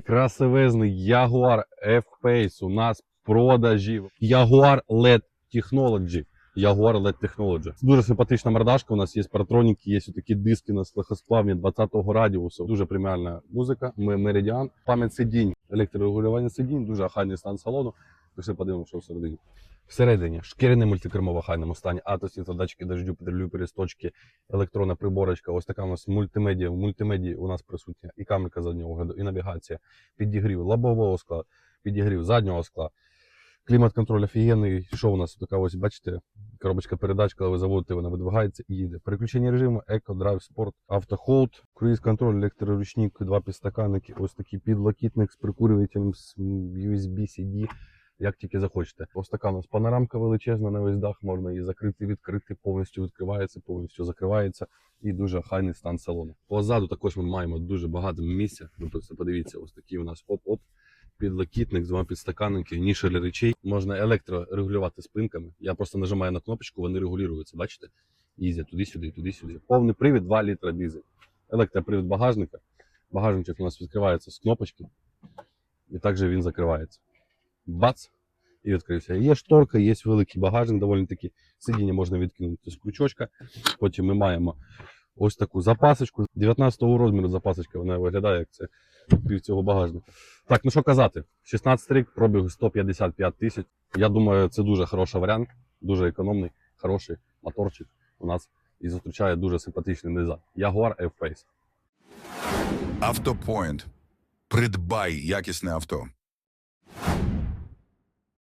Красивезний Jaguar F-Pace у нас в продажі. Jaguar LED Technology. Jaguar LED Technology. Дуже симпатична мордашка. У нас є паратроніки, є такі диски на легкосплавні 20-го радіусу. Дуже преміальна музика. Ми меридіан. Пам'ять сидінь, електрорегулювання сидінь, дуже ахайний стан салону. Пішли подивимося, що всередині. Всередині шкіряне мультикермо в охайному стані, атосні та датчики дождю, петлю, пересточки, електронна приборочка. Ось така у нас мультимедіа. В мультимедії у нас присутня і камерка заднього огляду, і навігація, підігрів лобового скла, підігрів заднього скла. Клімат-контроль офігенний. Що у нас така ось, бачите, коробочка передач, коли ви заводите, вона видвигається і їде. Переключення режиму, еко, драйв, спорт, автохолд, круїз-контроль, електроручник, два підстаканники, ось такий підлокітник з прикурювателем з USB-CD як тільки захочете. Ось така у нас панорамка величезна на весь дах, можна її закрити, відкрити, повністю відкривається, повністю закривається і дуже хайний стан салону. Позаду також ми маємо дуже багато місця. Ви просто подивіться, ось такий у нас оп-оп. Підлокітник з двома підстаканники, ніша для речей. Можна електрорегулювати спинками. Я просто нажимаю на кнопочку, вони регулюються. Бачите? Їздять туди-сюди, туди-сюди. Повний привід 2 літра дизель. Електропривід багажника. Багажничок у нас відкривається з кнопочки. І також він закривається бац, і відкрився. Є шторка, є великий багажник, доволі таки. Сидіння можна відкинути з крючочка. Потім ми маємо ось таку запасочку. 19-го розміру запасочка, вона виглядає як це пів цього багажника. Так, ну що казати, 16 рік, пробіг 155 тисяч. Я думаю, це дуже хороший варіант, дуже економний, хороший моторчик у нас і зустрічає дуже симпатичний дизайн. Jaguar F-Pace. Автопоінт. Придбай якісне авто.